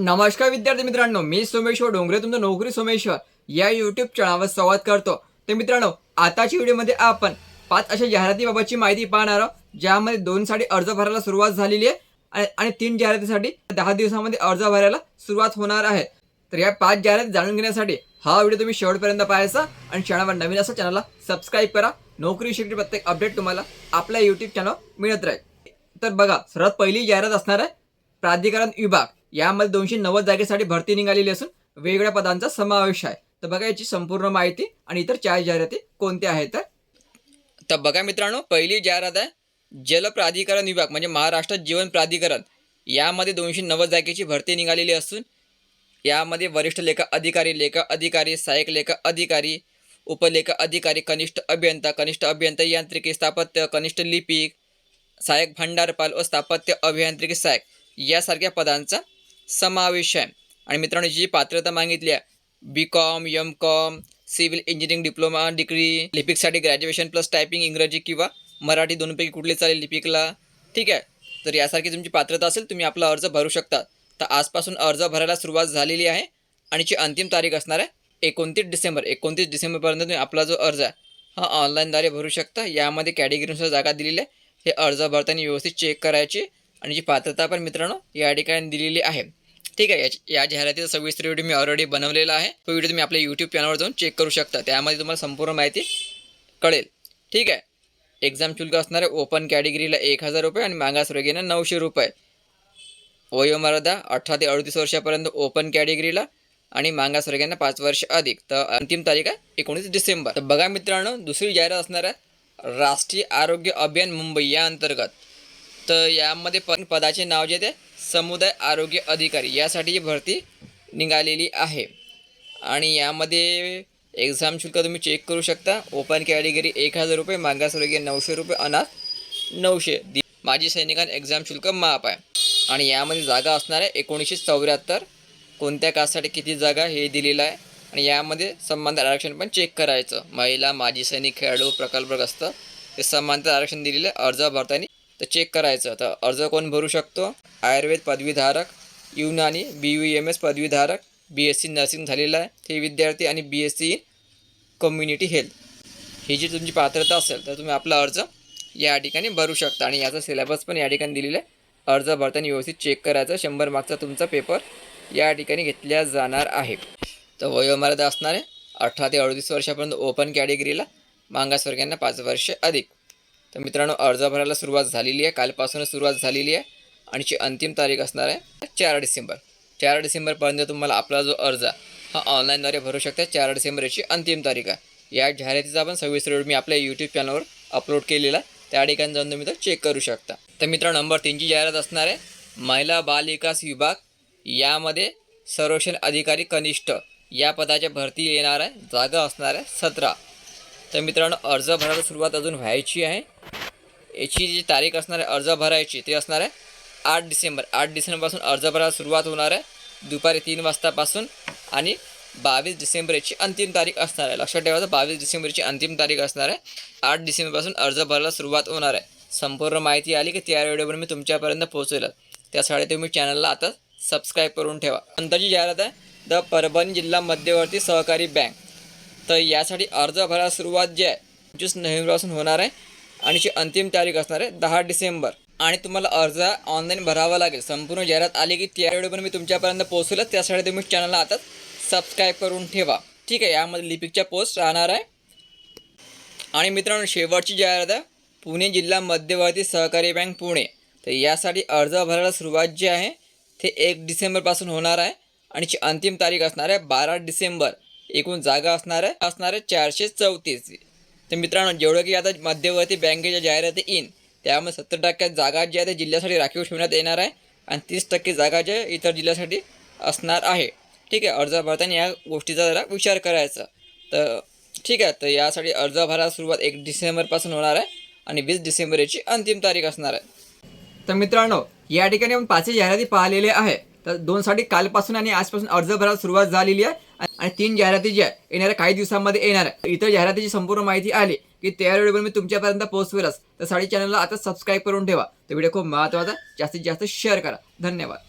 नमस्कार विद्यार्थी मित्रांनो मी सोमेश्वर डोंगरे तुमचं नोकरी सोमेश्वर या युट्यूब चॅनलवर संवाद करतो. तर मित्रांनो आताच्या व्हिडिओमध्ये आपण पाच अशा जाहिरातीबाबतची माहिती पाहणार आहोत ज्यामध्ये दोनसाठी अर्ज भरायला सुरुवात झालेली आहे आणि- तीन जाहिरातीसाठी दहा दिवसामध्ये अर्ज भरायला सुरुवात होणार आहे. तर या पाच जाहिराती जाणून घेण्यासाठी हा व्हिडिओ तुम्ही शेवटपर्यंत पाहायचा आणि चॅनलवर नवीन असा चॅनलला सबस्क्राईब करा. नोकरी विषयी प्रत्येक अपडेट तुम्हाला आपल्या युट्यूब चॅनल मिळत राहील. तर बघा सर्वात पहिली जाहिरात असणार आहे प्राधिकरण विभाग. यामध्ये दोनशे नव्वद जागेसाठी भरती निघालेली असून वेगवेगळ्या पदांचा समावेश आहे. तर बघा याची संपूर्ण माहिती आणि इतर चार जाहिराती कोणत्या आहेत तर? तर बघा मित्रांनो पहिली जाहिरात आहे जल प्राधिकरण विभाग म्हणजे महाराष्ट्र जीवन प्राधिकरण. यामध्ये दोनशे नव्वद जागेची भरती निघालेली असून यामध्ये वरिष्ठ लेखा अधिकारी लेखा अधिकारी सहाय्यक लेखा अधिकारी उपलेखा अधिकारी कनिष्ठ अभियंता कनिष्ठ अभियंता यांत्रिकी स्थापत्य कनिष्ठ लिपिक सहाय्यक भांडारपाल व स्थापत्य अभियांत्रिकी सहाय्यक यासारख्या पदांचा समावेश आहे. आणि मित्रांनो जी पात्रता मागितली आहे B com M com civil engineering diploma degree लिपिकसाठी graduation plus typing इंग्रजी किंवा मराठी दोनपैकी कुठली चालेल लिपिकला? ठीक आहे. तर यासारखी तुमची पात्रता असेल तुम्ही आपला अर्ज भरू शकता. तर आजपासून अर्ज भरायला सुरुवात झालेली आहे आणि जी अंतिम तारीख असणार आहे एकोणतीस डिसेंबर. एकोणतीस डिसेंबरपर्यंत तुम्ही आपला जो अर्ज आहे हा ऑनलाईनद्वारे भरू शकता. यामध्ये कॅटेगरीनुसार जागा दिलेली आहे. हे अर्ज भरताना व्यवस्थित चेक करायची आणि जी पात्रता पण मित्रांनो या ठिकाणी दिलेली आहे. ठीक आहे या जाहिरातीचा सविस्तर व्हिडिओ मी ऑलरेडी बनवलेला आहे. तो व्हिडिओ तुम्ही आपल्या यूट्यूब चॅनलवर जाऊन चेक करू शकता. त्यामध्ये तुम्हाला संपूर्ण माहिती कळेल. ठीक आहे? एक्झाम शुल्क असणार आहे ओपन कॅटेगरीला एक हजार रुपये आणि मागासवर्गीयांना नऊशे रुपये. वयोमर्यादा अठरा ते अडतीस वर्षापर्यंत ओपन कॅटेगरीला आणि मागासवर्गीयांना पाच वर्ष अधिक. तर अंतिम तारीख आहे एकोणीस डिसेंबर. तर बघा मित्रांनो दुसरी जाहिरात असणार आहे राष्ट्रीय आरोग्य अभियान मुंबई या अंतर्गत. तर यामध्ये पण पदाचे नाव जे ते समुदाय आरोग्य अधिकारी यासाठी भरती निघालेली आहे. आणि यामध्ये एक्झाम शुल्क तुम्ही चेक करू शकता. ओपन कॅटेगरी एक हजार रुपये मागासवर्गीय नऊशे रुपये अनाथ नऊशे. दि माजी सैनिकांना एक्झाम शुल्क माफ आहे. आणि यामध्ये जागा असणार आहे एकोणीसशे चौऱ्याहत्तर. कोणत्या कास्टसाठी किती जागा हे दिलेलं आहे. आणि यामध्ये समांतर आरक्षण पण चेक करायचं. महिला माजी सैनिक खेळाडू प्रकल्पग्रस्त हे समांतर आरक्षण दिलेलं आहे. अर्ज भरताना तर चेक करायचं. तर अर्ज कोण भरू शकतो? Ayurveda पदवीधारक Unani B U M S पदवीधारक B S C nursing झालेलं आहे. ते विद्यार्थी आणि B S C community health ही जी तुमची पात्रता असेल तर तुम्ही आपला अर्ज या ठिकाणी भरू शकता. आणि याचा सिलेबस पण या ठिकाणी दिलेला आहे. अर्ज भरताना व्यवस्थित चेक करायचा. शंभर मार्कचा तुमचा पेपर या ठिकाणी घेतल्या जाणार आहे. तर वयोमर्यादा असणार आहे अठरा ते अडतीस वर्षापर्यंत ओपन कॅटेगरीला मागासवर्गीयांना पाच वर्ष अधिक. तर मित्रांनो अर्ज भरायला सुरुवात झालेली आहे. कालपासूनच सुरुवात झालेली आहे आणि ची अंतिम तारीख असणार आहे चार डिसेंबर. चार डिसेंबरपर्यंत तुम्हाला आपला जो अर्ज हा ऑनलाईनद्वारे भरू शकता. चार डिसेंबर याची अंतिम तारीख आहे. या जाहिरातीचा आपण सव्वीस रोड मी आपल्या यूट्यूब चॅनलवर अपलोड केलेला त्या ठिकाणी जाऊन तुम्ही तो चेक करू शकता. तर मित्र नंबर तीनची जाहिरात असणार आहे. महिला बाल विकास विभाग यामध्ये संरक्षण अधिकारी कनिष्ठ या पदाच्या भरती येणार आहे. जागा असणार आहे सतरा. तर मित्रांनो अर्ज भरायला सुरुवात अजून व्हायची आहे. याची जी तारीख असणार आहे अर्ज भरायची ती असणार आहे आठ डिसेंबर. आठ डिसेंबरपासून अर्ज भरायला सुरुवात होणार आहे दुपारी तीन वाजतापासून आणि बावीस डिसेंबर याची अंतिम तारीख असणार आहे. लक्षात ठेवायचं बावीस डिसेंबरची अंतिम तारीख असणार आहे. आठ डिसेंबरपासून अर्ज भरायला सुरुवात होणार आहे. संपूर्ण माहिती आली की त्या व्हिडिओवर मी तुमच्यापर्यंत पोहोचवेल त्यासाठी तुम्ही चॅनलला आता सबस्क्राईब करून ठेवा. नंतरची जाहिरात आहे द परभणी जिल्हा मध्यवर्ती सहकारी बँक. तर यासाठी अर्ज भरायला सुरुवात जी आहे पंचवीस नोव्हेंबरपासून होणार आहे आणि जी अंतिम तारीख असणार आहे दहा डिसेंबर. आणि तुम्हाला अर्ज ऑनलाईन भरावा लागेल. संपूर्ण जाहिरात आली की त्या व्हिडिओ पण मी तुमच्यापर्यंत पोहोचवलं. त्यासाठी तुम्ही चॅनलला आता सबस्क्राईब करून ठेवा. ठीक आहे यामध्ये लिपिकच्या पोस्ट राहणार आहे. आणि मित्रांनो शेवटची जाहिरात आहे. पुणे जिल्हा मध्यवर्ती सहकारी बँक पुणे. तर यासाठी अर्ज भरायला सुरुवात जी आहे ते एक डिसेंबरपासून होणार आहे. आणि ची अंतिम तारीख असणार आहे बारा डिसेंबर. एकूण जागा असणार आहे. असणार आहे चारशे चौतीस. तर मित्रांनो जेवढं की आता मध्यवर्ती बँकेच्या जाहिराती येईन त्यामुळे सत्तर टक्के जागा जी आहे ते जिल्ह्यासाठी राखीव ठेवण्यात येणार आहे आणि तीस टक्के जागा ज्या इतर जिल्ह्यासाठी असणार आहे. ठीक आहे अर्ज भरताना या गोष्टीचा जरा विचार करायचा. तर ठीक आहे तर यासाठी अर्ज भरायला सुरुवात एक डिसेंबरपासून होणार आहे आणि वीस डिसेंबर याची अंतिम तारीख असणार आहे. तर मित्रांनो या ठिकाणी आपण पाचही जाहिराती पाहिलेल्या आहे. तर दोनसाठी कालपासून आणि आजपासून अर्ज भरायला सुरुवात झालेली आहे. आणि तीन जाहिराती ज्या येणाऱ्या काही दिवसांमध्ये येणार. आहे इतर जाहिरातीची संपूर्ण माहिती आली की त्या व्हिडिओ मी तुमच्यापर्यंत पोहोचवेलच. तर साडी चॅनलला आता सबस्क्राईब करून ठेवा. तर व्हिडिओ खूप महत्त्वाचा जास्तीत जास्त शेअर करा. धन्यवाद.